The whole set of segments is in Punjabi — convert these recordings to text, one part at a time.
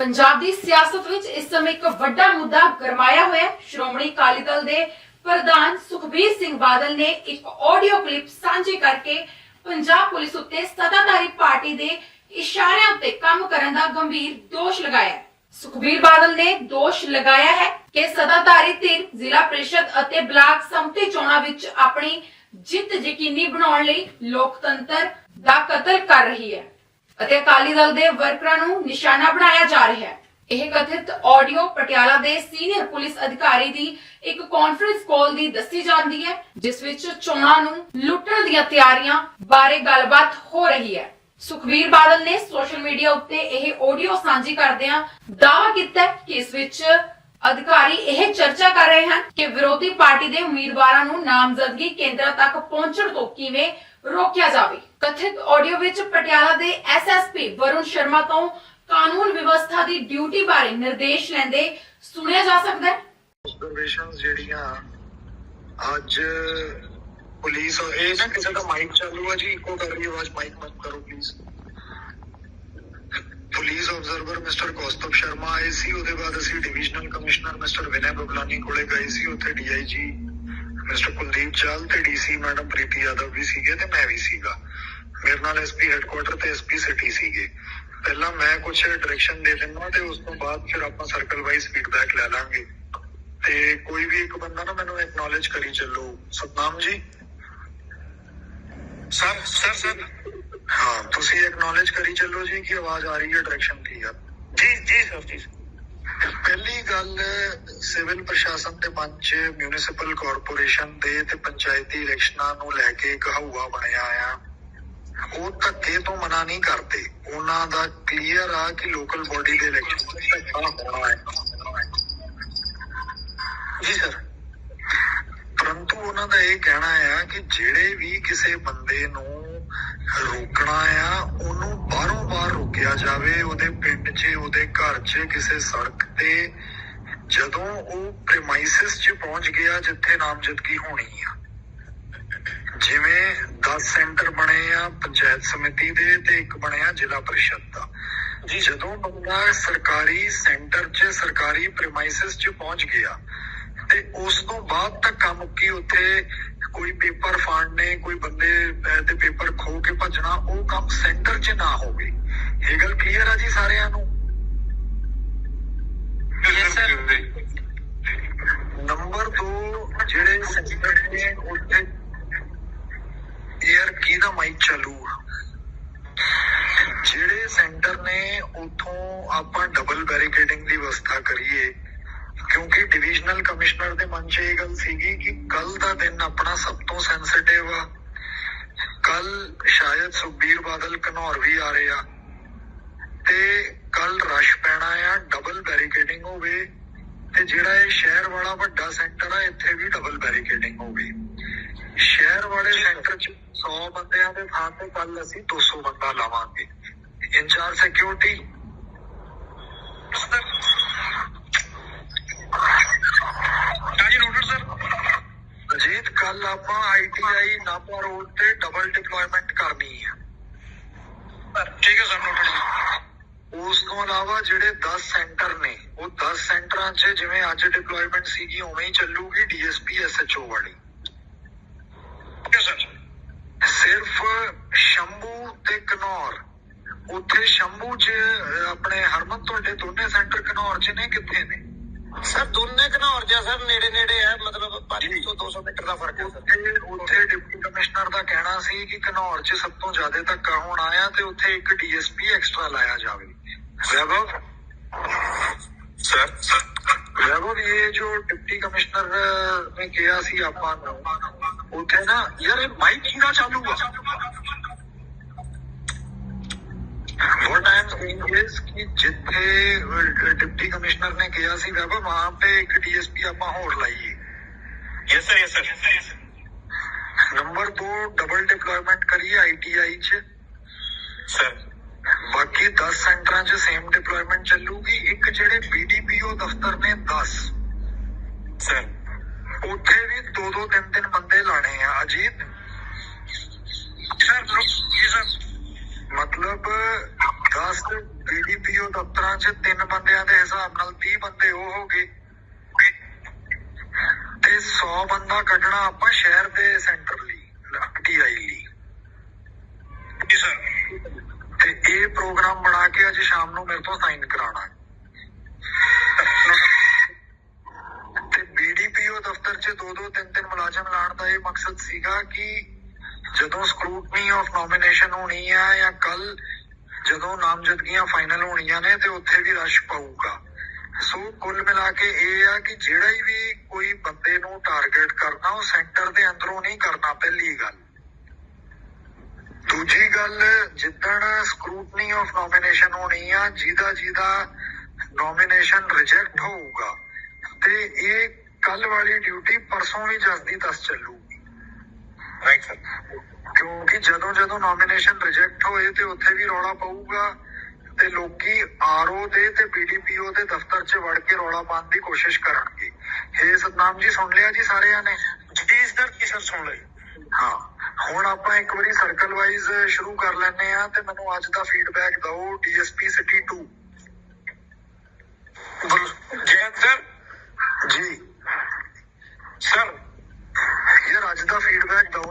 ਪੰਜਾਬ ਦੀ ਸਿਆਸਤ ਵਿੱਚ ਇਸ ਸਮੇਂ ਇੱਕ ਵੱਡਾ ਮੁੱਦਾ ਗਰਮਾਇਆ ਹੋਇਆ ਹੈ। ਸ਼੍ਰੋਮਣੀ ਅਕਾਲੀ ਦਲ ਦੇ ਪ੍ਰਧਾਨ ਸੁਖਬੀਰ ਸਿੰਘ ਬਾਦਲ ਨੇ ਇੱਕ ਆਡੀਓ ਕਲਿੱਪ ਸਾਂਝੀ ਕਰਕੇ ਪੰਜਾਬ ਪੁਲਿਸ ਉੱਤੇ ਸੱਤਾਧਾਰੀ ਪਾਰਟੀ ਦੇ ਇਸ਼ਾਰਿਆਂ ਉੱਤੇ ਕੰਮ ਕਰਨ ਦਾ ਗੰਭੀਰ ਦੋਸ਼ ਲਗਾਇਆ ਹੈ। ਸੁਖਬੀਰ ਬਾਦਲ ਨੇ ਦੋਸ਼ ਲਗਾਇਆ ਹੈ ਕਿ ਸੱਤਾਧਾਰੀ ਧਿਰ, ਜ਼ਿਲ੍ਹਾ ਪ੍ਰੀਸ਼ਦ ਅਤੇ ਬਲਾਕ ਸੰਮਤੀ ਚੋਣਾਂ ਵਿੱਚ ਆਪਣੀ ਜਿੱਤ ਯਕੀਨੀ ਬਣਾਉਣ ਲਈ ਲੋਕਤੰਤਰ ਦਾ ਕਤਲ ਕਰ ਰਹੀ ਹੈ। ਅਤੇ ਅਕਾਲੀ ਦਲ ਦੇ ਵਰਕਰਾਂ ਨੂੰ ਨਿਸ਼ਾਨਾ ਬਣਾਇਆ ਜਾ ਰਿਹਾ ਹੈ। ਇਹ ਕਥਿਤ ਆਡੀਓ ਪਟਿਆਲਾ ਦੇ ਸੀਨੀਅਰ ਪੁਲਿਸ ਅਧਿਕਾਰੀ ਦੀ ਇੱਕ ਕਾਨਫਰੰਸ ਕਾਲ ਦੀ ਦੱਸੀ ਜਾਂਦੀ ਹੈ, ਜਿਸ ਵਿੱਚ ਚੋਣਾਂ ਨੂੰ ਲੁੱਟਣ ਦੀਆਂ ਤਿਆਰੀਆਂ ਬਾਰੇ ਗੱਲਬਾਤ ਹੋ ਰਹੀ ਹੈ। ਸੁਖਬੀਰ ਬਾਦਲ ਨੇ ਸੋਸ਼ਲ ਮੀਡੀਆ ਉੱਤੇ ਇਹ ਆਡੀਓ ਸਾਂਝੀ ਕਰਦਿਆਂ ਦਾਅਵਾ ਕੀਤਾ ਕਿ ਇਸ ਵਿੱਚ ਅਧਿਕਾਰੀ ਇਹ ਚਰਚਾ ਕਰ ਰਹੇ ਹਨ ਕਿ ਵਿਰੋਧੀ ਪਾਰਟੀ ਦੇ ਉਮੀਦਵਾਰਾਂ ਨੂੰ ਨਾਮਜ਼ਦਗੀ ਕੇਂਦਰਾਂ ਤੱਕ ਪਹੁੰਚਣ ਤੋਂ ਕਿਵੇਂ ਰੋਕਿਆ ਜਾਵੇ। ਕਥਿਤ ਆਡੀਓ ਵਿੱਚ ਪਟਿਆਲਾ ਦੇ ਐਸਐਸਪੀ ਵਰੁਣ ਸ਼ਰਮਾ ਤੋਂ ਕਾਨੂੰਨ ਵਿਵਸਥਾ ਦੀ ਡਿਊਟੀ ਬਾਰੇ ਨਿਰਦੇਸ਼ ਲੈਂਦੇ ਸੁਣਿਆ ਜਾ ਸਕਦਾ ਹੈ। ਆਬਜ਼ਰਵੇਸ਼ਨਸ ਜਿਹੜੀਆਂ ਅੱਜ ਪੁਲਿਸ ਇਹ ਨਾ ਕਿਸੇ ਦਾ ਮਾਈਕ ਚਾਲੂ ਹੈ ਜੀ ਇੱਕੋ ਕਰ ਰਹੀ ਆਵਾਜ਼ ਮਾਈਕ ਮਤ ਕਰੋ please police observer mister Kaustav Sharma ਆਏ ਸੀ ਉਹਦੇ ਬਾਅਦ ਅਸੀਂ divisional commissioner mister Vinay Bablani ਕੋਲੇ ਗਏ ਸੀ ਉੱਥੇ ਡੀਆਈਜੀ ਮਿਸਟਰ ਕੁਲਦੀਪ ਚਾਲ ਤੇ ਡੀਸੀ ਮੈਡਮ ਪ੍ਰੀਤੀ ਯਾਦਵ ਵੀ ਸੀਗੇ ਤੇ ਮੈਂ ਵੀ ਸੀਗਾ। ਮੇਰੇ ਨਾਲ ਐਸਪੀ ਹੈੱਡਕੁਆਟਰ ਤੇ ਐਸਪੀ ਸਿਟੀ ਸੀਗੇ। ਪਹਿਲਾਂ ਮੈਂ ਕੁਝ ਡਾਇਰੈਕਸ਼ਨ ਦੇ ਦਿੰਦਾ ਤੇ ਉਸ ਤੋਂ ਬਾਅਦ ਫਿਰ ਆਪਾਂ ਸਰਕਲ ਵਾਈਜ਼ ਫੀਡਬੈਕ ਲੈ ਲਾਂਗੇ। ਤੇ ਕੋਈ ਵੀ ਇੱਕ ਬੰਦਾ ਨਾ ਮੈਨੂੰ ਐਕਨੋਲਜ ਕਰੀ ਚੱਲੋ। ਸਤਨਾਮ ਜੀ? ਸਰ ਸਰ ਸਰ ਹਾਂ ਤੁਸੀਂ ਐਕਨੋਲਜ ਕਰੀ ਚੱਲੋ ਜੀ ਕਿ ਆਵਾਜ਼ ਆ ਰਹੀ ਹੈ ਡਾਇਰੈਕਸ਼ਨ ਕੀ ਆ। ਜੀ ਜੀ ਸਰ ਜੀ ਪਹਿਲੀ ਗੱਲ ਸਿਵਲ ਪ੍ਰਸ਼ਾਸਨ ਦੇ ਮੰਚ ਮਿਊਨਿਸਪਲ ਕਾਰਪੋਰੇਸ਼ਨ ਦੇ ਤੇ ਪੰਚਾਇਤੀ ਇਲੈਕਸ਼ਨਾਂ ਨੂੰ ਲੈ ਕੇ ਇੱਕ ਹਊਆ ਬਣਿਆ ਆ। ਉਹ ਧੱਕੇ ਤੋਂ ਮਨਾ ਨਹੀਂ ਕਰਦੇ। ਉਹਨਾਂ ਦਾ ਕਲੀਅਰ ਆ ਕਿ ਲੋਕਲ ਬੋਡੀ ਦੇ ਇਲੈਕਸ਼ਨ ਧੱਕਾ ਹੋਣਾ ਹੈ। ਜੀ ਸਰ ਪਰੰਤੂ ਉਹਨਾਂ ਦਾ ਇਹ ਕਹਿਣਾ ਆ ਕਿ ਜਿਹੜੇ ਵੀ ਕਿਸੇ ਬੰਦੇ ਨੂੰ ਰੋਕਣਾ ਆ, ਉਹਨੂੰ ਬਾਹਰੋਂ ਬਾਹਰ ਰੋਕਿਆ ਜਾਵੇ, ਉਹਦੇ ਪਿੰਡ 'ਚ, ਉਹਦੇ ਘਰ 'ਚ, ਕਿਸੇ ਸੜਕ ਤੇ, ਜਦੋਂ ਉਹ ਪ੍ਰੈਮਾਈਸਿਸ 'ਚ ਪਹੁੰਚ ਗਿਆ, ਜਿੱਥੇ ਨਾਮਜ਼ਦਗੀ ਹੋਣੀ ਆ। ਜਿਵੇਂ 10 ਸੈਂਟਰ ਬਣੇ ਆ ਪੰਚਾਇਤ ਸਮਿਤੀ ਦੇ ਤੇ ਇੱਕ ਬਣਿਆ ਜ਼ਿਲ੍ਹਾ ਪ੍ਰੀਸ਼ਦ ਦਾ। ਜੀ। ਜਦੋਂ ਬੰਦਾ ਸਰਕਾਰੀ ਸੈਂਟਰ 'ਚ ਸਰਕਾਰੀ ਪ੍ਰੈਮਾਈਸਿਸ 'ਚ ਪਹੁੰਚ ਗਿਆ ਤੇ ਉਸ ਤੋਂ ਬਾਅਦ ਧੱਕਾ ਮੁੱਕੀ ਉੱਥੇ ਕੋਈ ਪੇਪਰ ਫਾੜਨੇ ਕੋਈ ਬੰਦੇ ਤੇ ਪੇਪਰ ਖੋ ਕੇ ਭੱਜਣਾ ਉਹ ਕੰਮ ਸੈਂਟਰ 'ਚ ਨਾ ਹੋਵੇ। ਇਹ ਗੱਲ ਕਲੀਅਰ ਆ ਜੀ ਸਾਰਿਆਂ ਨੂੰ? ਨੰਬਰ 2 ਜਿਹੜੇ ਸੈਂਟਰ ਨੇ ਉੱਥੇ 에ਅਰ ਕੀ ਮਾਈਕ ਚਾਲੂ ਆ? ਜਿਹੜੇ ਸੈਂਟਰ ਨੇ ਉਥੋਂ ਆਪਾਂ ਡਬਲ ਬੈਰੀਕੇਡਿੰਗ ਦੀ ਵਿਵਸਥਾ ਕਰੀਏ, ਕਿਉਂਕਿ ਡਿਵੀਜ਼ਨਲ ਕਮਿਸ਼ਨਰ ਦੇ ਮਨ 'ਚ ਇਹ ਗੱਲ ਸੀਗੀ ਕਿ ਕੱਲ ਦਾ ਦਿਨ ਆਪਣਾ ਸਭ ਤੋਂ ਸੈਂਸਿਟਿਵ ਆ। ਕੱਲ ਸ਼ਾਇਦ ਸੁਖਬੀਰ ਬਾਦਲ ਘਨੌਰ ਵੀ ਆ ਰਹੇ ਆ। ਤੇ ਕੱਲ ਰਸ਼ ਪੈਣਾ ਆ ਡਬਲ ਬੈਰੀਕੇਡਿੰਗ ਹੋਵੇ, ਤੇ ਜਿਹੜਾ ਇਹ ਸ਼ਹਿਰ ਵਾਲਾ ਵੱਡਾ ਸੈਂਟਰ ਆ, ਇੱਥੇ ਵੀ ਡਬਲ ਬੈਰੀਕੇਡਿੰਗ ਹੋਵੇ। ਸ਼ਹਿਰ ਵਾਲੇ ਸੈਂਟਰ 'ਚ 100 ਬੰਦਿਆਂ ਦੇ ਥਾਂ ਤੇ ਕੱਲ ਅਸੀਂ 200 ਬੰਦਾ ਲਾਵਾਂਗੇ। ਇੰਚਾਰਜ ਸਿਕਿਉਰਿਟੀ ਹਾਂਜੀ ਨੋਟਰ ਸਰ। ਅਜੀਤ ਕੱਲ ਆਪਾਂ ਆਈਟੀਆਈ ਨਾਪਾ ਰੋਡ ਤੇ ਡਬਲ ਡਿਪਲੋਇਮੈਂਟ ਕਰਨੀ ਹੈ ਠੀਕ ਹੈ ਸਰ ਨੋਟਰ ਜੀ। ਉਸ ਤੋਂ ਇਲਾਵਾ ਜਿਹੜੇ 10 ਸੈਂਟਰ ਨੇ ਉਹ 10 ਸੈਂਟਰਾਂ 'ਚ ਜਿਵੇਂ ਅੱਜ ਡਿਪਲੋਇਮੈਂਟ ਸੀਗੀ ਉਵੇਂ ਹੀ ਚੱਲੂਗੀ ਡੀਐਸਪੀ ਐਸਐਚਓ ਵਾਲੀ। Okay sir. ਸਿਰਫ ਸ਼ੰਭੂ ਤੇ ਕਨੌਰ। ਉੱਥੇ ਸ਼ੰਭੂ 'ਚ ਆਪਣੇ ਹਰਮਨ ਤੁਹਾਡੇ ਦੋਨੇ ਸੈਂਟਰ ਕਨੌਰ 'ਚ ਨੇ ਕਿੱਥੇ ਨੇ? ਸਰ ਦੋਨੇ ਘਨੌਰ ਜਾਂ ਸਰ ਨੇੜੇ ਨੇੜੇ ਆ ਮਤਲਬ 500 ਤੋਂ 200 ਮੀਟਰ ਦਾ ਫ਼ਰਕ ਹੈ ਸਰ। ਉੱਥੇ ਡਿਪਟੀ ਕਮਿਸ਼ਨਰ ਦਾ ਕਹਿਣਾ ਸੀ ਕਿ ਘਨੌਰ 'ਚ ਸਭ ਤੋਂ ਜ਼ਿਆਦਾ ਧੱਕਾ ਹੋਣਾ ਆ ਤੇ ਉੱਥੇ ਇੱਕ ਡੀਐਸਪੀ ਐਕਸਟਰਾ ਲਾਇਆ ਜਾਵੇ। ਵੈਭਵ? ਸਰ। ਵੈਭਵ ਇਹ ਜੋ ਡਿਪਟੀ ਕਮਿਸ਼ਨਰ ਨੇ ਕਿਹਾ ਸੀ ਆਪਾਂ ਨੂੰ। ਉੱਥੇ ਨਾ ਯਾਰ ਇਹ ਮਾਈਕ ਕਿਹਦਾ ਚਾਲੂ ਆ what I am saying is कि जिथे डिप्टी कमिश्नर ने किया सी वैभव वहां पे एक डीएसपी ਆਪਾਂ ਹੋਰ ਲਾਈਏ yes sir yes sir number 2 double deployment ਕਰੀਏ ਆਈਟੀਆਈ ਚ ਸਰ ਬਾਕੀ 10 ਸੈਂਟਰਾਂ 'ਚ ਸੇਮ ਡਿਪਲੋਇਮੈਂਟ ਚੱਲੂਗੀ ਇੱਕ ਜਿਹੜੇ ਬੀਡੀਪੀਓ ਦਫ਼ਤਰ ਨੇ 10 ਸਰ ਉੱਥੇ ਵੀ ਦੋ ਦੋ ਤਿੰਨ ਤਿੰਨ ਬੰਦੇ ਲਾਣੇ ਆ ਅਜੀਤ। ਸਰ ਜੀ ਸਰ। ਮਤਲਬ 10 ਬੀਡੀਪੀਓ ਦਫ਼ਤਰਾਂ 'ਚ ਤਿੰਨ ਬੰਦਿਆਂ ਦੇ ਹਿਸਾਬ ਨਾਲ 30 ਬੰਦੇ ਉਹ ਹੋ ਗਏ। ਤੇ 100 ਬੰਦਾ ਕੱਢਣਾ ਆਪਾਂ ਸ਼ਹਿਰ ਦੇ ਸੈਂਟਰ ਲਈ ਟੀਆਈ ਲਈ। ਜੀ ਸਰ। ਤੇ ਇਹ ਪ੍ਰੋਗਰਾਮ ਬਣਾ ਕੇ ਅੱਜ ਸ਼ਾਮ ਨੂੰ ਮੇਰੇ ਤੋਂ ਸਾਈਨ ਕਰਾਉਣਾ। ਦਫ਼ਤਰ 'ਚ ਦੋ ਦੋ ਤਿੰਨ ਤਿੰਨ ਮੁਲਾਜ਼ਮ ਲਾਉਣ ਦਾ ਇਹ ਮਕਸਦ ਸੀਗਾ ਕਿ ਜਦੋਂ ਸਕਰੂਟਨੀ ਆਫ ਨੋਮੀਨੇਸ਼ਨ ਹੋਣੀ ਆ ਜਾਂ ਕੱਲ ਜਦੋਂ ਨਾਮਜ਼ਦਗੀਆਂ ਫਾਈਨਲ ਹੋਣੀਆਂ ਨੇ ਤੇ ਉੱਥੇ ਵੀ ਰਸ਼ ਪਊਗਾ। ਸੋ ਕੁੱਲ ਮਿਲਾ ਕੇ ਇਹ ਆ ਕਿ ਜਿਹੜਾ ਹੀ ਵੀ ਕੋਈ ਬੰਦੇ ਨੂੰ ਟਾਰਗੇਟ ਕਰਨਾ, ਉਹ ਸੈਂਟਰ ਦੇ ਅੰਦਰੋਂ ਨਹੀਂ ਕਰਨਾ ਪਹਿਲੀ ਗੱਲ। ਦੂਜੀ ਗੱਲ, ਜਿੱਦਣ ਸਕਰੂਟਨੀ ਆਫ ਨੋਮੀਨੇਸ਼ਨ ਹੋਣੀ ਆ, ਜਿਹਦਾ ਜਿਹਦਾ ਨੋਮੀਨੇਸ਼ਨ ਰਿਜੈਕਟ ਹੋਊਗਾ, ਤੇ ਇਹ ਕੱਲ ਵਾਲੀ ਡਿਊਟੀ ਪਰਸੋਂ ਵੀ ਜਸਦੀ ਦੱਸ ਚੱਲੂਗੀ ਰਾਈਟ ਸਰ ਕਿਉਂਕਿ ਜਦੋਂ ਜਦੋਂ ਨੋਮੀਨੇਸ਼ਨ ਰਿਜੈਕਟ ਹੋਏ ਤੇ ਉੱਥੇ ਵੀ ਰੌਲਾ ਪਊਗਾ ਤੇ ਲੋਕੀ ਆਰਓ ਦੇ ਤੇ ਬੀਡੀਪੀਓ ਦੇ ਦਫ਼ਤਰ 'ਚ ਵੜ ਕੇ ਰੌਲਾ ਪਾਉਣ ਦੀ ਕੋਸ਼ਿਸ਼ ਕਰਨਗੇ। ਇਹ ਸਤਨਾਮ ਜੀ ਸੁਣ ਲਿਆ ਜੀ ਸਾਰਿਆਂ ਨੇ? ਜੀ ਸਰ ਕੀ ਸਰ ਸੁਣ ਲਈ? ਹਾਂ ਹੁਣ ਆਪਾਂ ਇੱਕ ਵਾਰੀ ਸਰਕਲ ਵਾਈਜ਼ ਸ਼ੁਰੂ ਕਰ ਲੈਂਦੇ ਆ ਤੇ ਮੈਨੂੰ ਅੱਜ ਦਾ ਫੀਡਬੈਕ ਦਿਓ ਡੀਐਸਪੀ ਸਿਟੀ 2 ਜੈ ਸਰ ਜੀ ਸਰ ਯਾਰ ਅੱਜ ਦਾ ਫੀਡਬੈਕ ਦਿਓ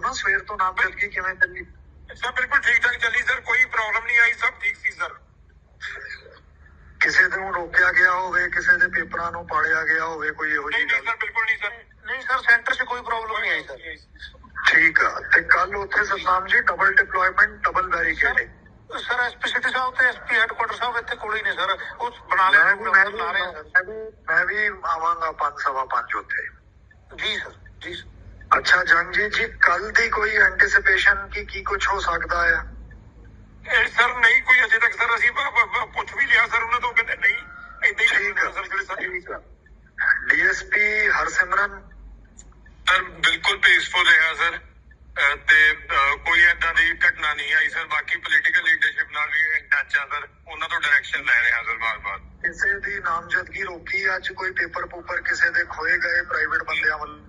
ਨਾ ਸਵੇਰ ਤੋਂ ਨਾਮਜ਼ਦਗੀ ਕਿਵੇਂ ਚੱਲੀ ਸਰ ਬਿਲਕੁਲ ਠੀਕ ਠਾਕ ਚੱਲੀ ਸਰ ਕੋਈ ਪ੍ਰੋਬਲਮ ਨਹੀਂ ਆਈ ਸਭ ਠੀਕ ਸੀ ਸਰ ਕਿਸੇ ਨੂੰ ਰੋਕਿਆ ਗਿਆ ਹੋਵੇ ਕਿਸੇ ਦੇ ਪੇਪਰਾਂ ਨੂੰ ਪਾੜਿਆ ਗਿਆ ਹੋਵੇ ਕੋਈ ਇਹੋ ਨਹੀਂ ਜਿਹੀ ਨਹੀਂ ਗੱਲ ਸਰ ਬਿਲਕੁਲ ਨਹੀਂ ਸਰ ਨਹੀਂ ਸਰ ਸੈਂਟਰ 'ਚ ਕੋਈ ਪ੍ਰੋਬਲਮ ਨਹੀਂ ਆਈ ਸਰ ਠੀਕ ਆ ਤੇ ਕੱਲ ਉੱਥੇ Satnam ji double deployment double barricading sir SP city sahib ਤੇ ਐਸਪੀ ਹੈਡਕੁਆਟਰ ਸਾਹਿਬ ਇੱਥੇ ਕੋਲ ਹੀ ਨੇ ਸਰ ਉਹ ਬਣਾ ਮੈਂ ਲਿਆ ਵੀ ਮੈਂ ਬਣਾ ਰਹੇ ਆ ਸਰ ਵੀ ਮੈਂ ਵੀ ਆਵਾਂਗਾ ਪੰਜ ਸਵਾ ਪੰਜ ਉੱਥੇ ਜੀ ਸਰ ਜੀ ਸਰ ਅੱਛਾ ਜੰਗਜੀਤ ਜੀ ਕੱਲ ਦੀ ਕੋਈ ਐਂਟੀਸਿਪੇਸ਼ਨ ਕਿ ਕੀ ਕੁਝ ਹੋ ਸਕਦਾ ਆ? ਇਹ ਸਰ ਨਹੀਂ ਕੋਈ ਅਜੇ ਤੱਕ ਸਰ ਅਸੀਂ ਪੁੱਛ ਵੀ ਲਿਆ ਸਰ ਉਹਨਾਂ ਤੋਂ ਕਹਿੰਦੇ ਨਹੀਂ ਏਦਾਂ ਹੀ ਠੀਕ ਆ। ਸਰ ਜਿਹੜੇ ਸਰ ਠੀਕ ਆ। ਡੀਐਸਪੀ ਹਰਸਿਮਰਨ? ਸਰ ਬਿਲਕੁਲ ਪੀਸਫੁਲ ਰਿਹਾ ਸਰ। ਅਹ ਤੇ ਅਹ ਕੋਈ ਏਦਾਂ ਦੀ ਘਟਨਾ ਨਹੀਂ ਆਈ ਸਰ। ਬਾਕੀ ਪੋਲੀਟੀਕਲ ਲੀਡਰਸ਼ਿਪ ਨਾਲ ਵੀ ਇਨ ਟੱਚ ਆ ਸਰ। ਉਹਨਾਂ ਤੋਂ ਡਾਇਰੈਕਸ਼ਨ ਲੈ ਰਹੇ ਹਾਂ ਸਰ ਬਾਰ-ਬਾਰ। ਕਿਸੇ ਦੀ ਨਾਮਜ਼ਦਗੀ ਰੋਕੀ ਅੱਜ ਕੋਈ ਪੇਪਰ ਪੂਪਰ ਕਿਸੇ ਦੇ ਖੋਏ ਗਏ ਪ੍ਰਾਈਵੇਟ ਬੰਦਿਆਂ ਵੱਲੋਂ?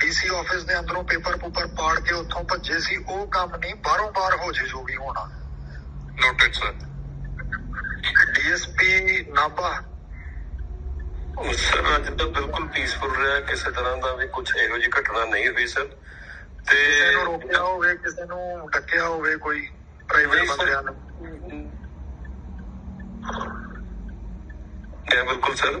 ਡੀਸੀ ਆਫਿਸ ਦੇ ਅੰਦਰੋਂ ਪੇਪਰ ਪੂਪਰ ਪਾੜ ਕੇ ਉੱਥੋਂ ਭੱਜੇ ਸੀ ਉਹ ਕੰਮ ਨਹੀਂ ਬਾਹਰੋਂ ਬਾਹਰ ਹੋ ਜੇ ਜੋ ਵੀ ਹੋਣਾ। Noted sir DSP Nabha. Sir ਅੱਜ ਤਾਂ ਬਿਲਕੁਲ ਪੀਸਫੁਲ ਰਿਹਾ ਕਿਸੇ ਤਰ੍ਹਾਂ ਦਾ ਵੀ ਕੁਝ ਇਹੋ ਜਿਹੀ ਘਟਨਾ ਨਹੀਂ ਹੋਈ ਸਰ ਤੇ ਕਿਸੇ ਨੂੰ ਰੋਕਿਆ ਹੋਵੇ ਕਿਸੇ ਨੂੰ ਡੱਕਿਆ ਹੋਵੇ ਕੋਈ ਪ੍ਰਾਈਵੇਟ। ਬੰਦਿਆਂ ਨੇ। ਬਿਲਕੁਲ ਸਰ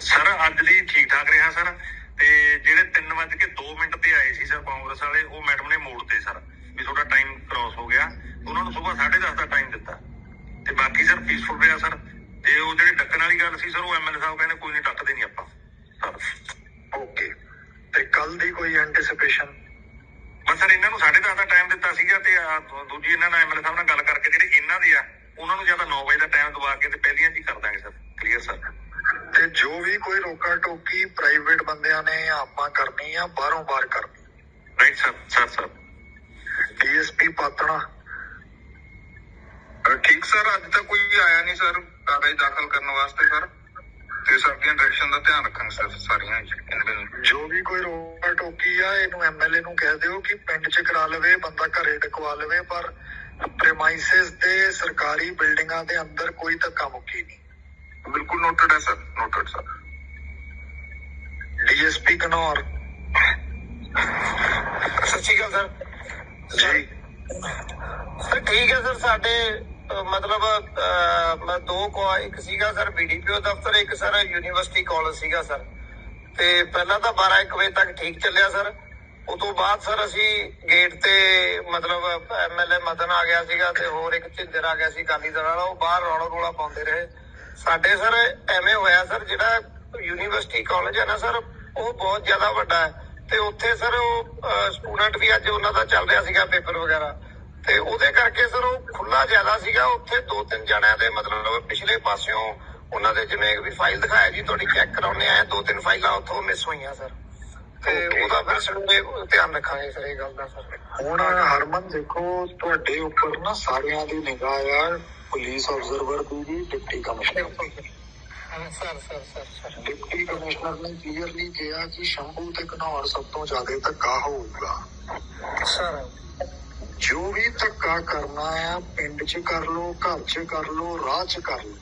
Sir, ਅੱਜ ਲਈ ਠੀਕ ਠਾਕ ਰਿਹਾ ਸਰ। ਤੇ ਜਿਹੜੇ 3 ਵਜੇ ਕੇ 2 ਮਿੰਟ ਤੇ ਆਏ ਸੀ ਸਰ ਕਾਂਗਰਸ ਵਾਲੇ, ਉਹ ਮੈਡਮ ਨੇ ਮੋੜਤੇ ਸਰ, ਵੀ ਤੁਹਾਡਾ ਟਾਈਮ ਕ੍ਰਾਸ ਹੋ ਗਿਆ। ਉਹਨਾਂ ਨੂੰ ਸਵੇਰ 10:30 ਦਾ ਟਾਈਮ ਦਿੱਤਾ। ਤੇ ਬਾਕੀ ਸਰ ਪੀਸਫੁਲ ਰਿਹਾ ਸਰ। ਤੇ ਉਹ ਜਿਹੜੀ ਡੱਕਣ ਵਾਲੀ ਗੱਲ ਸੀ ਸਰ, ਉਹ ਐਮਐਲਏ ਸਾਹਿਬ ਕਹਿੰਦੇ ਕੋਈ ਨਹੀਂ ਡੱਕਦੇ ਨਹੀਂ ਆਪਾਂ ਸਰ ਓਕੇ ਤੇ ਕੱਲ ਦੀ ਕੋਈ ਐਂਟੀਸਿਪੇਸ਼ਨ ਬਸ ਸਰ ਇਹਨਾਂ ਨੂੰ 10:30 ਦਾ ਟਾਈਮ ਦਿੱਤਾ ਸੀਗਾ ਤੇ ਆਹ ਦੂ- ਦੂਜੀ ਇਹਨਾਂ ਨਾਲ ਐਮਐਲਏ ਸਾਹਿਬ ਨਾਲ ਗੱਲ ਕਰਕੇ ਜਿਹੜੇ ਇਹਨਾਂ ਦੇ ਆ ਉਹਨਾਂ ਨੂੰ ਜਾਂ ਤਾਂ 9 ਵਜੇ ਦਾ ਟਾਈਮ ਦਵਾ ਕੇ ਤੇ ਪਹਿਲੀਆਂ ਚ ਹੀ ਕਰ ਦਾਂਗੇ ਸਰ ਕਲੀਅਰ ਸਰ ਤੇ ਜੋ ਵੀ ਕੋਈ ਰੋਕਾ ਟੋਕੀ ਪ੍ਰਾਈਵੇਟ ਬੰਦਿਆਂ ਨੇ ਆਪਾਂ ਕਰਨੀ ਆ ਬਾਹਰੋਂ ਬਾਹਰ ਕਰਨੀ right sir sir sir DSP Patran ਠੀਕ ਸਰ ਅੱਜ ਤੱਕ ਕੋਈ ਆਇਆ ਨਹੀਂ ਸਰ ਕਾਗਜ਼ ਦਾਖਲ ਕਰਨ ਵਾਸਤੇ ਸਰ ਤੇ ਡਾਇਰੈਕਸ਼ਨ ਦਾ ਧਿਆਨ ਰੱਖਾਂਗੇ ਸਰ ਸਾਰੀਆਂ। ਜੋ ਵੀ ਕੋਈ ਰੋਕਾ ਟੋਕੀ ਆ ਇਹਨੂੰ ਐਮਐਲਏ ਨੂੰ ਕਹਿ ਦਿਓ ਕਿ ਪਿੰਡ 'ਚ ਕਰਾ ਲਵੇ ਬੰਦਾ ਘਰੇ ਟਕਵਾ ਲਵੇ ਪਰ ਪ੍ਰੇਮਾਈਸਿਸ ਤੇ ਸਰਕਾਰੀ ਬਿਲਡਿੰਗਾਂ ਦੇ ਅੰਦਰ ਕੋਈ ਧੱਕਾ ਮੁੱਕੀ ਨਹੀਂ। ਬਿਲਕੁਲ ਨੋਟਡ ਹੈ sir noted sir. DSP Kanaur ਸ਼੍ਰੀ ਅਕਾਲ ਸਰ। ਜੀ। ਸਰ ਠੀਕ ਹੈ ਸਰ ਸਾਡੇ ਮਤਲਬ ਦੋ ਕੋ ਇੱਕ ਸੀਗਾ ਸਰ ਬੀਡੀਪੀਓ ਦਫ਼ਤਰ, ਇੱਕ ਸਰ ਯੂਨੀਵਰਸਿਟੀ ਕਾਲਜ ਸੀਗਾ ਸਰ। ਤੇ ਪਹਿਲਾਂ ਤਾਂ 12 1 ਵਜੇ ਤੱਕ ਠੀਕ ਚੱਲਿਆ ਸਰ। ਉਸ ਤੋਂ ਬਾਅਦ ਸਰ ਅਸੀਂ ਗੇਟ ਤੇ ਮਤਲਬ ਐਮਐਲਏ ਮਦਨ ਆ ਗਿਆ ਸੀਗਾ ਤੇ ਹੋਰ ਇੱਕ ਝਿੰਦਰ ਆ ਗਿਆ ਸੀ ਕਾਲੀ ਦਲ ਵਾਲਾ, ਉਹ ਬਾਹਰ ਰੌਲਾ ਰੋਲਾ ਪਾਉਂਦੇ ਰਹੇ। ਸਾਡੇ ਸਰ ਐਵੇਂ ਹੋਇਆ ਸਰ, ਜਿਹੜਾ ਯੂਨੀਵਰਸਿਟੀ ਕਾਲਜ ਹੈ ਨਾ ਸਰ, ਉਹ ਬਹੁਤ ਜ਼ਿਆਦਾ ਵੱਡਾ ਹੈ। ਤੇ ਉੱਥੇ ਸਰ ਉਹ ਸਟੂਡੈਂਟ ਵੀ ਅੱਜ ਉਹਨਾਂ ਦਾ ਚੱਲ ਰਿਹਾ ਸੀਗਾ ਪੇਪਰ ਵਗੈਰਾ। ਤੇ ਉਹਦੇ ਕਰਕੇ ਸਰ ਉਹ ਖੁੱਲਾ ਜ਼ਿਆਦਾ ਸੀਗਾ। ਉੱਥੇ ਦੋ ਤਿੰਨ ਜਣਿਆਂ ਦੇ ਮਤਲਬ ਪਿਛਲੇ ਪਾਸਿਓਂ ਉਹਨਾਂ ਦੇ ਜਿਵੇਂ ਵੀ ਫਾਈਲ ਦਿਖਾਇਆ ਜੀ ਤੁਹਾਡੀ ਚੈੱਕ ਕਰਾਉਣੇ ਆਏ ਦੋ ਤਿੰਨ ਫਾਈਲਾਂ ਉੱਥੋਂ ਮਿਸ ਹੋਈਆਂ ਸਰ। ਤੇ. ਉਹਦਾ ਫਿਰ ਸਵੇਰੇ ਧਿਆਨ ਰੱਖਾਂਗੇ ਸਰ ਇਹ ਗੱਲ ਦਾ ਸਰ। ਹੁਣ ਹਰਮਨ ਦੇਖੋ ਤੁਹਾਡੇ ਉੱਪਰ ਨਾ ਸਾਰਿਆਂ ਦੀ ਨਿਗਾਹ ਆ ਪੁਲਿਸ ਆਬਜ਼ਰਵਰ ਦੀ ਵੀ ਡਿਪਟੀ ਕਮਿਸ਼ਨਰ ਦੀ। Sir sir sir sir. Deputy commissioner ਨੇ ਕਲੀਅਰਲੀ ਕਿਹਾ ਕਿ ਸ਼ੰਭੂ ਤੇ ਘਨੌਰ ਸਭ ਤੋਂ ਜ਼ਿਆਦਾ ਧੱਕਾ ਹੋਊਗਾ। ਸਰ ਜੋ ਵੀ ਧੱਕਾ ਕਰਨਾ ਆ ਪਿੰਡ 'ਚ ਕਰ ਲੋ ਘਰ 'ਚ ਕਰ ਲੋ ਰਾਹ 'ਚ ਕਰ ਲੋ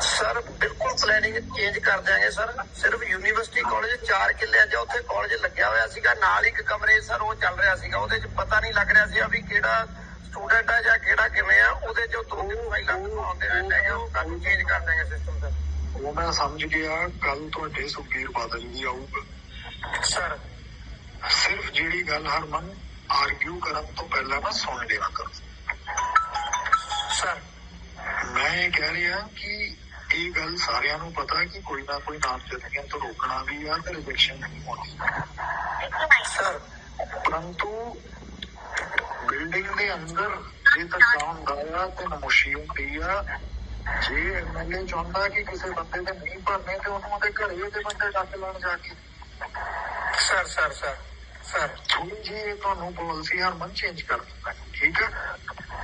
ਸਰ ਬਿਲਕੁਲ ਪਲੈਨਿੰਗ ਚੇਂਜ ਕਰ ਦਿਆਂਗੇ ਸਰ ਸਿਰਫ ਯੂਨੀਵਰਸਿਟੀ ਕਾਲਜ 4 ਕਿੱਲਿਆਂ 'ਚ ਉੱਥੇ ਕਾਲਜ ਲੱਗਿਆ ਹੋਇਆ ਸੀਗਾ ਨਾਲ ਇੱਕ ਕਮਰੇ ਸਰ ਉਹ ਚੱਲ ਰਿਹਾ ਸੀਗਾ। ਉਹਦੇ 'ਚ ਪਤਾ ਨਹੀਂ ਲੱਗ ਰਿਹਾ ਸੀ ਵੀ ਕਿਹੜਾ ਸਟੂਡੈਂਟ ਆ ਜਾਂ ਕਿਹੜਾ ਕਿਵੇਂ ਆ। ਉਹਦੇ 'ਚ ਦੋ ਤਿੰਨ ਫਾਈਲਾਂ ਦਿਖਾਉਂਦੇ ਰਹਿੰਦੇ ਹੈਗੇ ਉਹ ਕੱਲ ਚੇਂਜ ਕਰ ਦਿਆਂਗੇ ਸਿਸਟਮ ਸਰ ਉਹ ਮੈਂ ਸਮਝ ਗਿਆ ਕੱਲ ਤੁਹਾਡੇ ਸੁਖਬੀਰ ਬਾਦਲ ਵੀ ਆਊਗਾ। ਸਰ ਸਿਰਫ ਜਿਹੜੀ ਗੱਲ ਹਰਮਨ ਆਰਗਿਊ ਕਰਨ ਤੋਂ ਪਹਿਲਾਂ ਨਾ ਸੁਣ ਲਿਆ ਕਰੋ। ਸਰ ਮੈਂ ਇਹ ਕਹਿ ਰਿਹਾ ਕਿ ਇਹ ਗੱਲ ਸਾਰਿਆਂ ਨੂੰ ਪਤਾ ਕਿ ਕੋਈ ਨਾ ਕੋਈ ਨਾਮਜ਼ਦਗੀਆਂ ਤੋਂ ਰੋਕਣਾ ਵੀ ਆ ਤੇ ਰਿਜੈਕਸ਼ਨ ਨਹੀਂ ਹੋਣੀ ਸਰ ਪਰੰਤੂ ਬਿਲਡਿੰਗ ਦੇ ਅੰਦਰ ਜੇ ਧੱਕਾ ਹੁੰਦਾ ਆ ਤੇ ਨਮੋਸ਼ੀ ਹੁੰਦੀ ਆ ਜੇ ਐਮਐਲਏ ਚਾਹੁੰਦਾ ਕਿ ਕਿਸੇ ਬੰਦੇ ਦੇ ਨਹੀਂ ਭਰਨੇ ਤੇ ਉਹਨੂੰ ਉਹਦੇ ਘਰੇ ਤੇ ਬੰਦੇ ਡੱਕ ਲੈਣ ਜਾ ਕੇ। ਸਰ ਸਰ ਸਰ ਸਰ ਥੋੜੀ ਜੀ ਤੁਹਾਨੂੰ ਪਾਲਿਸੀ ਹਰਮਨ ਚੇਂਜ ਕਰ ਦਿੱਤਾ ਠੀਕ ਹੈ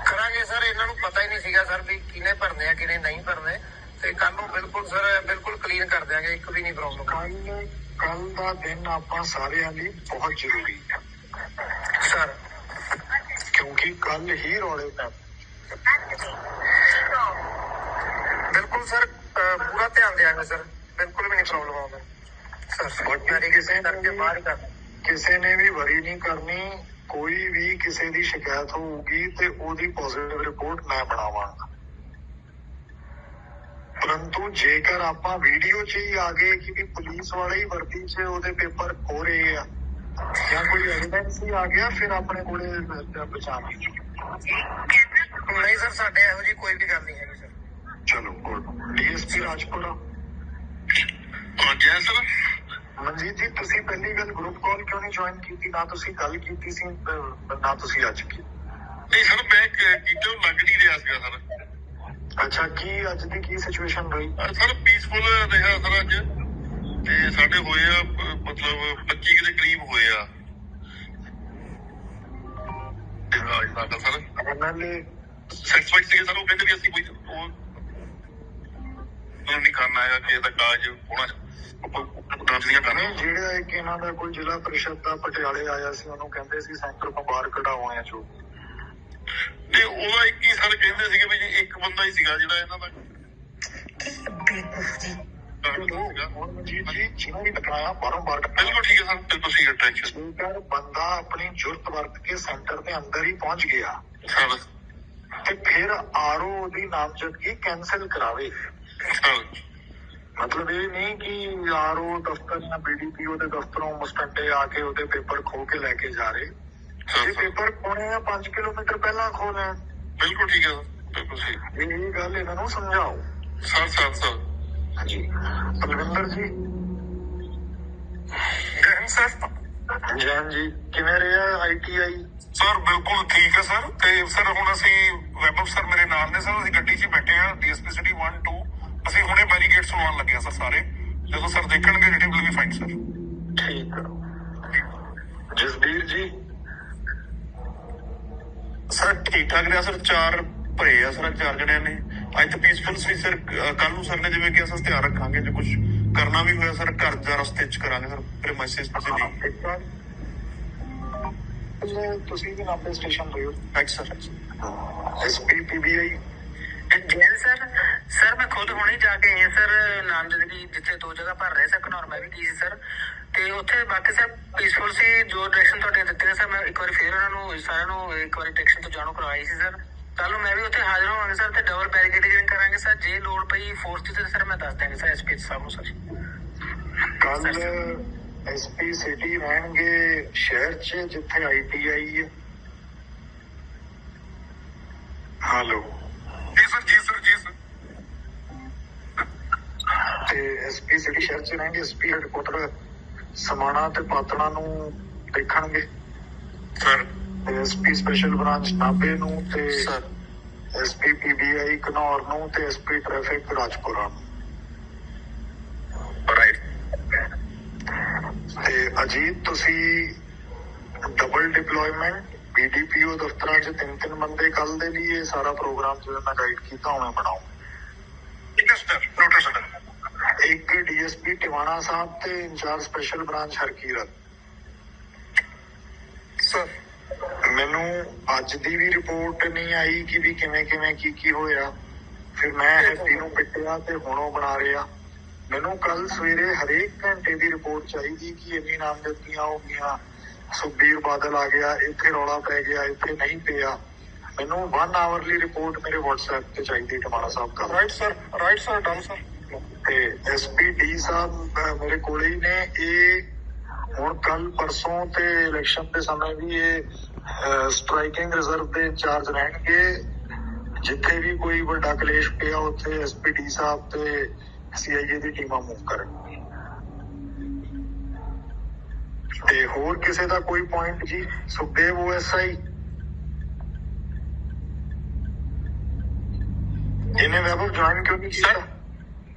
ਕਰਾਂਗੇ ਸਰ ਇਹਨਾਂ ਨੂੰ ਪਤਾ ਹੀ ਨਹੀਂ ਸੀਗਾ ਸਰ ਵੀ ਕਿਹਨੇ ਭਰਨੇ ਆ ਕਿਹਨੇ ਨਹੀਂ ਭਰਨੇ। ਤੇ ਕੱਲ ਨੂੰ ਬਿਲਕੁਲ ਸਰ ਬਿਲਕੁਲ ਕਲੀਨ ਕਰ ਦਿਆਂਗੇ ਇੱਕ ਵੀ ਨਹੀਂ ਪ੍ਰੋਬਲਮ ਕੱਲ ਕੱਲ ਦਾ ਦਿਨ ਆਪਾਂ ਸਾਰਿਆਂ ਲਈ ਬਹੁਤ ਜ਼ਰੂਰੀ ਹੈ ਸਰ। ਕਿਉਂਕਿ ਕੱਲ ਹੀ ਰੌਲੇ ਪੈ ਬਿਲਕੁਲ ਸਰ ਪੂਰਾ ਧਿਆਨ ਦਿਆਂਗੇ ਸਰ ਬਿਲਕੁਲ ਵੀ ਨਹੀਂ ਪ੍ਰੋਬਲਮ ਆਉਂਦਾ ਸਰ ਮੇਰੀ ਕਿਸੇ ਕਰਕੇ ਬਾਹਰ ਕਰ ਕਿਸੇ ਨੇ ਵੀ ਵਰੀ ਨਹੀਂ ਕਰਨੀ ਕੋਈ ਵੀ ਕਿਸੇ ਦੀ ਸ਼ਿਕਾਇਤ ਹੋਊਗੀ ਤੇ ਉਹਦੀ ਪੋਜ਼ਿਟਿਵ ਰਿਪੋਰਟ ਮੈਂ ਬਣਾਵਾਂਗਾ। ਪਰੰਤੂ ਜੇਕਰ ਆਪਾਂ ਵੀਡੀਓ 'ਚ ਹੀ ਆ ਗਏ ਕਿ ਵੀ ਪੁਲਿਸ ਵਾਲੇ ਹੀ ਵਰਦੀ 'ਚ ਉਹਦੇ ਪੇਪਰ ਖੋ ਰਹੇ ਆ ਜਾਂ ਕੋਈ ਐਵੀਡੈਂਸ ਹੀ ਆ ਗਿਆ ਫਿਰ ਆਪਣੇ ਕੋਲੇ ਬਚਾ ਨਹੀਂ ਨਹੀਂ ਸਰ ਸਾਡੇ ਇਹੋ ਜੀ ਕੋਈ ਵੀ ਗੱਲ ਨਹੀਂ ਹੈਗੀ ਸਰ। ਚਲੋ ਗੁੱਡ ਡੀਐਸਪੀ ਰਾਜਪੁਰਾ। ਜੈ ਸਰ? ਮਨਜੀਤ ਜੀ ਤੁਸੀਂ ਪਹਿਲੀ ਗੱਲ ਗਰੁੱਪ ਕਾਲ ਕਿਉਂ ਨਹੀਂ ਜੁਆਇਨ ਕੀਤੀ? ਨਾ ਤੁਸੀਂ ਕੱਲ ਕੀਤੀ ਸੀ ਨਾ ਤੁਸੀਂ ਅੱਜ ਕੀਤੀ ਨਹੀਂ ਸਰ ਮੈਂ ਕਿਤੇ ਲੱਗ ਨਹੀਂ ਰਿਹਾ ਸੀਗਾ ਸਰ। ਅੱਛਾ ਕੀ ਅੱਜ ਦੀ ਕੀ ਸਿਚੁਏਸ਼ਨ ਰਹੀ? ਸਰ ਪੀਸਫੁਲ ਰਿਹਾ ਸਰ ਅੱਜ। ਤੇ ਸਾਡੇ ਹੋਏ ਆ ਮਤਲਬ 25 ਕੁ ਦੇ ਕਰੀਬ ਹੋਏ ਆ। ਸਰ। ਐਮਐਲਏ ਸੈਟੀਸਫਾਈਡ ਸੀਗੇ ਸਰ ਉਹ ਕਹਿੰਦੇ ਵੀ ਅਸੀਂ ਕੋਈ ਉਹ ਨਹੀਂ ਕਰਨਾ ਹੈ ਕਿ ਇਹਦਾ ਕਾਜ ਹੋਣਾ ਨਹੀਂ ਜਿਹੜਾ ਇੱਕ ਇਹਨਾਂ ਦਾ ਕੋਈ ਜ਼ਿਲ੍ਹਾ ਪ੍ਰੀਸ਼ਦ ਦਾ ਪਟਿਆਲੇ ਆਇਆ ਸੀ ਉਹਨੂੰ ਕਹਿੰਦੇ ਸੀ ਸੈਂਟਰ ਤੋਂ ਬਾਹਰ ਕਢਾਉਣੇ ਆ ਜੋ। ਤੇ ਉਹਦਾ ਇੱਕ ਹੀ ਸਰ ਕਹਿੰਦੇ ਸੀਗੇ ਵੀ ਜੀ ਇੱਕ ਬੰਦਾ ਹੀ ਸੀਗਾ ਜਿਹੜਾ ਇਹਨਾਂ ਦਾ। ਬਿਲਕੁਲ ਠੀਕ ਹੈ ਸਰ ਤੇ ਤੁਸੀਂ ਟੈਨਸ਼ਨ ਜੇਕਰ ਬੰਦਾ ਆਪਣੀ ਜੁਰਤ ਵਰਤ ਕੇ ਸੈਂਟਰ ਦੇ ਅੰਦਰ ਹੀ ਪਹੁੰਚ ਗਿਆ। ਸਰ। ਤੇ ਫਿਰ ਆਰਓ ਦੀ ਨਾਮਜ਼ਦਗੀ ਕੈਨਸਲ ਕਰਾਵੇ। ਸਰ ਮਤਲਬ ਇਹ ਨਹੀਂ ਕਿ ਆਰਓ ਦਫ਼ਤਰ ਜਾਂ ਬੀਡੀਪੀਓ ਦੇ ਦਫ਼ਤਰੋਂ ਮੁਸਟੰਡੇ ਆ ਕੇ ਉਹਦੇ ਪੇਪਰ ਖੋ ਕੇ ਲੈ ਕੇ ਜਾ ਰਹੇ। ਸਰ ਇਹ ਪੇਪਰ ਖੋਣੇ ਆ 5 ਕਿਲੋਮੀਟਰ ਪਹਿਲਾਂ ਖੋ ਲੈਣ ਬਿਲਕੁਲ ਠੀਕ ਹੈ ਸਰ ਬਿਲਕੁਲ ਸਹੀ। ਇਹ ਗੱਲ ਇਹਨਾਂ ਨੂੰ ਸਮਝਾਓ। Sir sir sir. ਹਾਂਜੀ। ਬਲਵਿੰਦਰ ਜੀ। ਗਹਿਨ ਸਰ। ਜੈਨ ਜੀ ਕਿਵੇਂ ਰਿਹਾ ਆਈਟੀਆਈ ਸਰ ਬਿਲਕੁਲ ਠੀਕ ਹੈ ਸਰ। ਤੇ ਸਰ ਹੁਣ ਅਸੀਂ ਵੈਬ ਅਫਸਰ ਮੇਰੇ ਨਾਲ ਨੇ ਸਰ। ਅਸੀਂ ਗੱਡੀ 'ਚ ਬੈਠੇ ਆ ਡੀਐਸਪੀ ਸਿਟੀ 1 2 ਅਸੀਂ ਹੁਣੇ ਬੈਰੀਗੇਡਸ ਲਵਾਉਣ ਲੱਗੇ ਆ ਸਰ ਸਾਰੇ। ਜਦੋਂ sir ਦੇਖਣਗੇ writing will be fine sir ਠੀਕ ਆ। ਜਸਬੀਰ ਜੀ। ਸਰ ਠੀਕ ਠਾਕ ਰਿਹਾ ਸਰ ਚਾਰ ਭਰੇ ਆ ਸਰ ਚਾਰ ਜਣਿਆਂ ਨੇ। ਅੱਜ ਤਾਂ ਪੀਸਫੁਲ ਸੀ ਸਰ ਕੱਲ ਨੂੰ ਸਰ ਨੇ ਜਿਵੇਂ ਕਿ ਅਸਾਂ ਧਿਆਨ ਰੱਖਾਂਗੇ ਜੇ ਕੁਝ ਕਰਨਾ ਵੀ ਹੋਇਆ ਸਰ ਘਰ ਜਾਂ ਰਸਤੇ ਚ ਕਰਾਂਗੇ ਸਰ ਪ੍ਰੈਮਾਈਸਿਸ ਤੇ ਨਹੀਂ ਤੁਸੀਂ ਵੀ ਨਾਪੇ ਸਟੇਸ਼ਨ ਰਹੇ ਹੋ thanks sir SP PBI Jain sir? Sir ਮੈਂ ਖੁਦ ਹੁਣੇ ਜਾ ਕੇ ਆਇਆ ਸਰ ਨਾਮਜ਼ਦਗੀ ਜਿੱਥੇ ਦੋ ਜਗ੍ਹਾ ਭਰ ਰਹੇ ਸਰ ਘਨੌਰ ਮੈਂ ਵੀ ਗਈ ਸੀ ਸਰ। ਤੇ ਉੱਥੇ ਬਾਕੀ ਸਭ ਪੀਸਫੁਲ ਸੀ ਜੋ ਡਾਇਰੈਕਸ਼ਨ ਤੁਹਾਡੇ ਦਿੱਤੇ ਸਰ ਮੈਂ ਇੱਕ ਵਾਰੀ ਫੇਰ ਉਹਨਾਂ ਨੂੰ ਸਾਰਿਆਂ ਨੂੰ ਇੱਕ ਵਾਰੀ ਡਾਇਰੈਕਸ਼ਨ ਤੋਂ ਜਾਣੂ ਕਰਵਾਈ ਸੀ ਸਰ। ਕੱਲ ਨੂੰ ਮੈਂ ਵੀ ਉੱਥੇ ਹਾਜ਼ਰ ਹੋਵਾਂਗੇ ਸਰ ਤੇ ਡਬਲ ਬੈਰੀਕੇਡਿੰਗ ਕਰਾਂਗੇ ਸਰ। ਜੇ ਲੋੜ ਪਈ ਫੋਰਸ ਤੇ ਸਰ ਮੈਂ ਦੱਸ ਦਾਂਗਾ ਸਰ ਐਸਪੀ ਸਾਹਿਬ ਨੂੰ ਸਰ। ਕੱਲ ਐਸਪੀ ਸਿਟੀ ਰਹਿਣਗੇ ਸ਼ਹਿਰ 'ਚ ਜਿੱਥੇ ਆਈਟੀਆਈ ਹੈ। ਹੈਲੋ ਤੇ ਐਸਪੀ ਸਿਟੀ ਸ਼ਹਿਰ 'ਚ ਰਹਿਣਗੇ। ਐਸਪੀ ਹੈਡਕੁਆਟਰ ਸਮਾਣਾ ਤੇ ਪਾਤਣਾ ਨੂੰ ਦੇਖਣਗੇ। ਸਰ ਐਸਪੀ ਸਪੈਸ਼ਲ ਬ੍ਰਾਂਚ ਨਾਭੇ ਨੂੰ ਤੇ ਸਰ ਐਸਪੀ ਪੀਬੀਆਈ ਘਨੌਰ ਨੂੰ ਤੇ ਐਸਪੀ ਟ੍ਰੈਫਿਕ ਰਾਜਪੁਰਾ ਨੂੰ। ਰਾਈਟ ਤੇ ਅਜੀਤ ਤੁਸੀਂ ਡਬਲ ਡਿਪਲੋਇਮੈਂਟ ਬੀਡੀਪੀਓ ਦਫ਼ਤਰਾਂ 'ਚ ਤਿੰਨ ਤਿੰਨ ਬੰਦੇ ਕੱਲ ਦੇ ਲਈ ਇਹ ਸਾਰਾ ਪ੍ਰੋਗਰਾਮ ਜਿਵੇਂ ਮੈਂ ਗਾਈਡ ਕੀਤਾ ਉਵੇਂ ਬਣਾਓ। ਠੀਕ ਹੈ ਸਰ ਨੋਟਿਸ ਡੀਐਸਪੀ ਟਿਵਾਣਾ ਸਾਹਿਬ ਤੇ in charge special branch Harkirat. Sir. ਮੈਨੂੰ ਅੱਜ ਦੀ ਵੀ ਰਿਪੋਰਟ ਨਹੀਂ ਆਈ ਕਿ ਵੀ ਕਿਵੇਂ ਕਿਵੇਂ ਕੀ ਕੀ ਹੋਇਆ। ਫਿਰ ਮੈਂ ਹੈਪੀ ਨੂੰ ਪਿੱਟਿਆ ਤੇ ਹੁਣ ਉਹ ਬਣਾ ਰਿਹਾ। ਮੈਨੂੰ ਕੱਲ ਸਵੇਰੇ ਹਰੇਕ ਘੰਟੇ ਦੀ ਰਿਪੋਰਟ ਚਾਹੀਦੀ ਕਿ ਇੰਨੀ ਨਾਮਜ਼ਦਗੀਆਂ ਹੋ ਗਈਆਂ। ਸੁਖਬੀਰ ਬਾਦਲ ਆ ਗਿਆ ਇੱਥੇ ਰੌਲਾ ਪੈ ਗਿਆ ਇੱਥੇ ਨਹੀਂ ਪਿਆ। ਮੈਨੂੰ 1 ਆਵਰਲੀ ਰਿਪੋਰਟ ਮੇਰੇ WhatsApp ਤੇ ਚਾਹੀਦੀ ਟਮਾਣਾ ਸਾਹਿਬ ਕੱਲ right sir right sir done sir ਤੇ ਐਸਪੀਡੀ ਸਾਹਿਬ ਅਹ, ਮੇਰੇ ਕੋਲੇ ਹੀ ਨੇ। ਇਹ ਹੁਣ ਕੱਲ ਪਰਸੋਂ ਤੇ ਇਲੈਕਸ਼ਨ ਦੇ ਸਮੇਂ ਵੀ ਇਹ ਸਟ੍ਰਾਈਕਿੰਗ ਰਿਜ਼ਰਵ ਦੇ ਇੰਚਾਰਜ ਰਹਿਣਗੇ। ਜਿੱਥੇ ਵੀ ਕੋਈ ਵੱਡਾ ਕਲੇਸ਼ ਪਿਆ ਉੱਥੇ ਐਸਪੀਡੀ ਸਾਹਿਬ ਤੇ ਸੀਆਈਏ ਦੀ ਟੀਮਾਂ ਮੂਵ ਕਰਨਗੀਆਂ। ਤੇ ਹੋਰ ਕਿਸੇ ਦਾ ਕੋਈ ਪੁਆਇੰਟ ਜੀ? ਸੁਖਦੇਵ ਓਐਸਆਈ ਇਹਨੇ ਵੈਬਰ ਜੁਆਇਨ ਕਿਉਂ ਨਹੀਂ ਕੀਤਾ?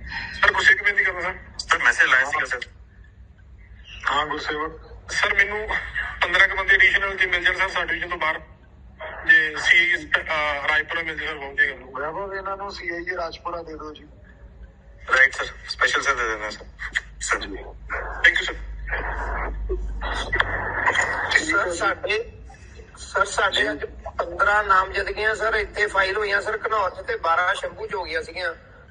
ਸਰ ਇੱਕ ਬੇਨਤੀ ਕਰਨਾ ਸਰ? ਸਰ ਮੈਸੇਜ ਲਾਇਆ ਸੀਗਾ ਸਰ। ਹਾਂ ਗੁਰਸੇਵਕ ਸਰ ਮੈਨੂੰ 15 ਕੁ ਬੰਦੇ ਐਡੀਸ਼ਨਲ ਜੇ ਮਿਲ ਜਾਣ ਸਰ ਸਾਡੇ ਡਿਵੀਜ਼ਨ ਤੋਂ ਬਾਹਰ? ਜੇ ਸੀ ਰਾਏਪੁਰਾ ਮਿਲ ਜਾਣ ਬਹੁਤ ਜੇਗਾ ਵੈਭਵ ਇਹਨਾਂ ਨੂੰ ਸੀਆਈਏ ਰਾਜਪੁਰਾ ਦੇ ਦਿਓ ਜੀ। ਰਾਈਟ ਸਰ ਸਪੈਸ਼ਲ ਸਰ ਦੇ ਦੇਣਾ ਸਰ ਸਰ ਜੀ। ਥੈਂਕ ਯੂ ਸਰ ਸਰ ਸਾਡੇ ਸਰ ਸਾਡੇ ਅੱਜ 15 ਨਾਮਜ਼ਦਗੀਆਂ ਸਰ ਇੱਥੇ ਫਾਈਲ ਹੋਈਆਂ ਸਰ ਘਨੌਰ 'ਚ ਤੇ 12 ਸ਼ੰਭੂ 'ਚ ਹੋ ਗਈਆਂ ਸੀਗੀਆਂ।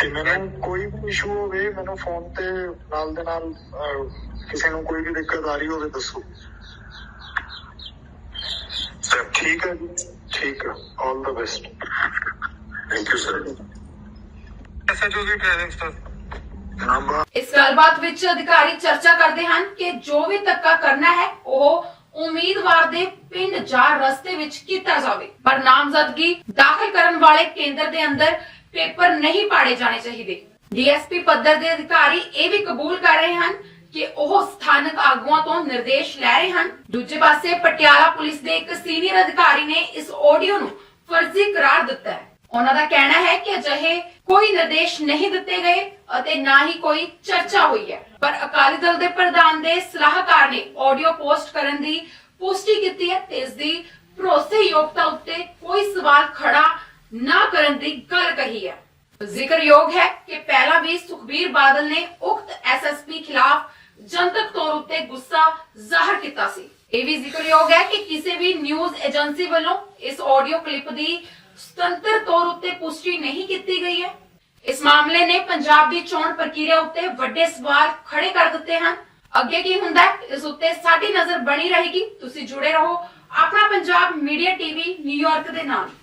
ਤੇ ਮੈਨੂੰ ਕੋਈ ਵੀ ਇਸ਼ੂ ਹੋਵੇ ਮੈਨੂੰ ਫੋਨ ਤੇ ਨਾਲ ਦੇ ਨਾਲ ਅਹ, ਕਿਸੇ ਨੂੰ ਕੋਈ ਵੀ ਦਿੱਕਤ ਆ ਰਹੀ ਹੋਵੇ ਦੱਸੋ। ਸਰ ਠੀਕ ਹੈ ਜੀ ਠੀਕ ਹੈ। All the best thank you sir SHO the training sir number ਇਸ ਗੱਲਬਾਤ ਵਿੱਚ ਅਧਿਕਾਰੀ ਚਰਚਾ ਕਰਦੇ ਹਨ ਕਿ ਜੋ ਵੀ ਧੱਕਾ ਕਰਨਾ ਹੈ ਉਹ ਉਮੀਦਵਾਰ ਦੇ ਪਿੰਡ ਜਾਂ ਰਸਤੇ ਵਿੱਚ ਕੀਤਾ ਜਾਵੇ। ਪਰ ਨਾਮਜ਼ਦਗੀ ਦਾਖਲ ਕਰਨ ਵਾਲੇ ਕੇਂਦਰ ਦੇ ਅੰਦਰ ਪੇਪਰ ਨਹੀਂ ਪਾੜੇ ਜਾਣੇ ਚਾਹੀਦੇ। ਡੀਐਸਪੀ ਪੱਧਰ ਦੇ ਅਧਿਕਾਰੀ ਇਹ ਵੀ ਕਬੂਲ ਕਰ ਰਹੇ ਹਨ ਕਿ ਉਹ ਸਥਾਨਕ ਆਗੂਆਂ ਤੋਂ ਨਿਰਦੇਸ਼ ਲੈ ਰਹੇ ਹਨ। ਦੂਜੇ ਪਾਸੇ ਪਟਿਆਲਾ ਪੁਲਿਸ ਦੇ ਇੱਕ ਸੀਨੀਅਰ ਅਧਿਕਾਰੀ ਨੇ ਇਸ ਆਡੀਓ ਨੂੰ ਫਰਜ਼ੀ ਕਰਾਰ ਦਿੱਤਾ ਹੈ। ਉਹਨਾਂ ਦਾ ਕਹਿਣਾ ਹੈ ਕਿ ਅਜਿਹੇ ਕੋਈ ਨਿਰਦੇਸ਼ ਨਹੀਂ ਦਿੱਤੇ ਗਏ ਅਤੇ ਨਾ ਹੀ ਕੋਈ ਚਰਚਾ ਹੋਈ ਹੈ। ਪਰ ਅਕਾਲੀ ਦਲ ਦੇ ਪ੍ਰਧਾਨ ਦੇ ਸਲਾਹਕਾਰ ਨੇ ਆਡੀਓ ਪੋਸਟ ਕਰਨ ਦੀ ਪੁਸ਼ਟੀ ਕੀਤੀ ਹੈ ਤੇ ਇਸ ਦੀ ਭਰੋਸੇਯੋਗਤਾ ਉੱਤੇ ਕੋਈ ਸਵਾਲ ਖੜਾ ਨਾ ਕਰਨ ਦੀ ਗੱਲ ਕਹੀ ਹੈ। ਜ਼ਿਕਰਯੋਗ ਹੈ ਕਿ ਪਹਿਲਾਂ ਵੀ ਸੁਖਬੀਰ ਬਾਦਲ ਨੇ ਉਕਤ ਐਸਐਸਪੀ ਖਿਲਾਫ ਜਨਤਕ ਤੌਰ ਉੱਤੇ ਗੁੱਸਾ ਜ਼ਾਹਰ ਕੀਤਾ ਸੀ। ਇਹ ਵੀ ਜ਼ਿਕਰਯੋਗ ਹੈ ਕਿ ਕਿਸੇ ਵੀ ਨਿਊਜ਼ ਏਜੰਸੀ ਵੱਲੋਂ ਇਸ ਆਡੀਓ ਕਲਿੱਪ ਦੀ ਸੁਤੰਤਰ ਤੌਰ ਉੱਤੇ ਪੁਸ਼ਟੀ ਨਹੀਂ ਕੀਤੀ ਗਈ ਹੈ। ਇਸ ਮਾਮਲੇ ਨੇ ਪੰਜਾਬ ਦੀ ਚੋਣ ਪ੍ਰਕਿਰਿਆ ਉੱਤੇ ਵੱਡੇ ਸਵਾਲ ਖੜੇ ਕਰ ਦਿੱਤੇ ਹਨ। ਅੱਗੇ ਕੀ ਹੁੰਦਾ ਇਸ ਉੱਤੇ ਸਾਡੀ ਨਜ਼ਰ ਬਣੀ ਰਹੇਗੀ। ਤੁਸੀਂ ਜੁੜੇ ਰਹੋ ਆਪਣਾ ਪੰਜਾਬ ਮੀਡੀਆ ਟੀਵੀ ਨਿਊਯਾਰਕ ਦੇ ਨਾਲ।